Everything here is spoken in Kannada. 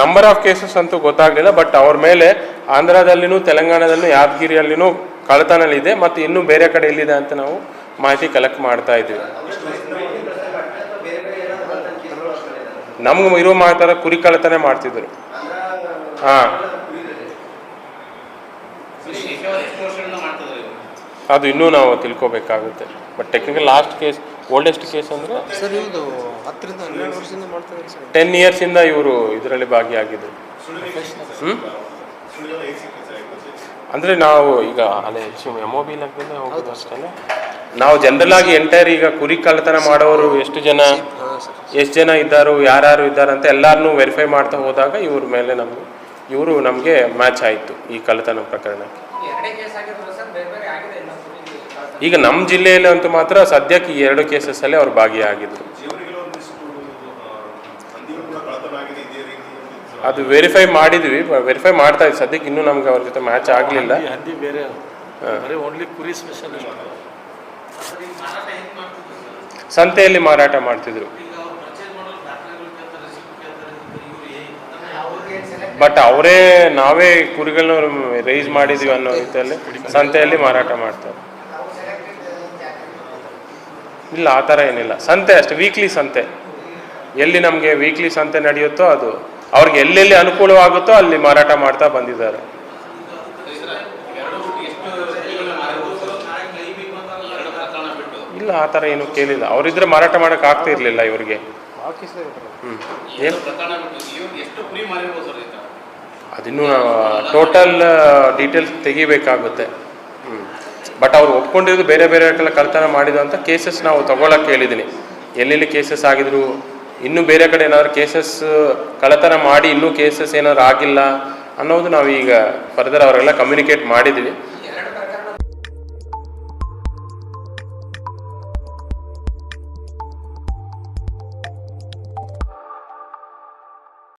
ನಂಬರ್ ಆಫ್ ಕೇಸಸ್ ಅಂತೂ ಗೊತ್ತಾಗಲಿಲ್ಲ ಬಟ್ ಅವ್ರ ಮೇಲೆ ಆಂಧ್ರದಲ್ಲಿನೂ ತೆಲಂಗಾಣದಲ್ಲೂ ಯಾದಗಿರಿಯಲ್ಲಿನೂ ಕಳ್ಳತನಲ್ಲಿದೆ ಮತ್ತು ಇನ್ನೂ ಬೇರೆ ಕಡೆ ಎಲ್ಲಿದೆ ಅಂತ ನಾವು ಮಾಹಿತಿ ಕಲೆಕ್ಟ್ ಮಾಡ್ತಾ ಇದ್ದೀವಿ. ನಮ್ಗೆ ಇರೋ ಮಾತಾಡ ಕುರಿ ಕಳ್ಳತನ ಮಾಡ್ತಿದ್ರು. ಹಾಂ. ಅದು ಇನ್ನೂ ನಾವು ತಿಳ್ಕೊಬೇಕಾಗುತ್ತೆ. But technical last case oldest case ಅಂದರೆ ಸರ್ ಇವ್ದು ಹತ್ತರಿಂದ ಹನ್ನೆರಡು ವರ್ಷದಿಂದ ಮಾಡ್ತಾ ಇದ್ದಾರೆ ಸರ್. ಟೆನ್ ಇಯರ್ಸಿಂದ ಇವರು ಇದರಲ್ಲಿ ಭಾಗಿಯಾಗಿದ್ದರು ಹ್ಞೂ ಅಂದರೆ ನಾವು ಈಗ ಅಲ್ಲೇ ಎಂ ಒ ಬಿ ಲೆಕ್ಕದಲ್ಲೇ ಹೋಗೋದು ಅಷ್ಟೇ ನಾವು ಜನರಲ್ ಆಗಿ ಎಂಟೈರ್ ಈಗ ಕುರಿ ಕಳ್ಳತನ ಮಾಡೋರು ಎಷ್ಟು ಜನ ಎಷ್ಟು ಜನ ಇದ್ದಾರೋ ಯಾರ್ಯಾರು ಇದ್ದಾರೆ ಅಂತ ಎಲ್ಲರನ್ನೂ ವೆರಿಫೈ ಮಾಡ್ತಾ ಹೋದಾಗ ಇವ್ರ ಮೇಲೆ ನಮಗೆ ಇವರು ನಮಗೆ ಮ್ಯಾಚ್ ಆಯಿತು ಈ ಕಳ್ಳತನ ಪ್ರಕರಣಕ್ಕೆ. ಈಗ ನಮ್ಮ ಜಿಲ್ಲೆಯಲ್ಲಿ ಅಂತೂ ಮಾತ್ರ ಸದ್ಯಕ್ಕೆ ಈ ಎರಡು ಕೇಸಸ್ಸಲ್ಲಿ ಅವ್ರು ಭಾಗಿಯಾಗಿದ್ರು. ಅದು ವೆರಿಫೈ ಮಾಡಿದ್ವಿ ವೆರಿಫೈ ಮಾಡ್ತಾ ಇದ್ವಿ. ಸದ್ಯಕ್ಕೆ ಇನ್ನೂ ನಮ್ಗೆ ಅವ್ರ ಜೊತೆ ಮ್ಯಾಚ್ ಆಗಲಿಲ್ಲ. ಸಂತೆಯಲ್ಲಿ ಮಾರಾಟ ಮಾಡ್ತಿದ್ರು. ಬಟ್ ಅವರೇ ನಾವೇ ಕುರಿಗಳನ್ನ ರೈಸ್ ಮಾಡಿದೀವಿ ಅನ್ನೋ ರೀತಿಯಲ್ಲಿ ಸಂತೆಯಲ್ಲಿ ಮಾರಾಟ ಮಾಡ್ತಾರೆ. ಇಲ್ಲ, ಆ ಥರ ಏನಿಲ್ಲ. ಸಂತೆ ಅಷ್ಟೇ ವೀಕ್ಲಿ ಸಂತೆ. ಎಲ್ಲಿ ನಮಗೆ ವೀಕ್ಲಿ ಸಂತೆ ನಡೆಯುತ್ತೋ ಅದು. ಅವ್ರಿಗೆ ಎಲ್ಲೆಲ್ಲಿ ಅನುಕೂಲವಾಗುತ್ತೋ ಅಲ್ಲಿ ಮಾರಾಟ ಮಾಡ್ತಾ ಬಂದಿದ್ದಾರೆ. ಇಲ್ಲ, ಆ ಥರ ಏನು ಕೇಳಿಲ್ಲ. ಅವರಿದ್ರೆ ಮಾರಾಟ ಮಾಡೋಕೆ ಆಗ್ತಾ ಇರಲಿಲ್ಲ ಇವರಿಗೆ. ಅದಿನ್ನೂ ಟೋಟಲ್ ಡೀಟೇಲ್ಸ್ ತೆಗಿಬೇಕಾಗುತ್ತೆ. ಹ್ಞೂ ಬಟ್ ಅವ್ರು ಒಪ್ಕೊಂಡಿರೋದು ಬೇರೆ ಬೇರೆ ಕಡೆ ಕಳ್ತನ ಮಾಡಿದ್ದು ಅಂತ ಕೇಸಸ್ ನಾವು ತಗೊಳಕ್ ಹೇಳಿದ್ದೀನಿ. ಎಲ್ಲೆಲ್ಲಿ ಕೇಸಸ್ ಆಗಿದ್ರು, ಇನ್ನು ಬೇರೆ ಕಡೆ ಏನಾದ್ರು ಕೇಸಸ್ ಕಳ್ಳತನ ಮಾಡಿ ಇನ್ನೂ ಕೇಸಸ್ ಏನಾದ್ರು ಆಗಿಲ್ಲ ಅನ್ನೋದು ನಾವು ಈಗ ಫರ್ದರ್ ಅವರೆಲ್ಲ ಕಮ್ಯುನಿಕೇಟ್ ಮಾಡಿದ್ವಿ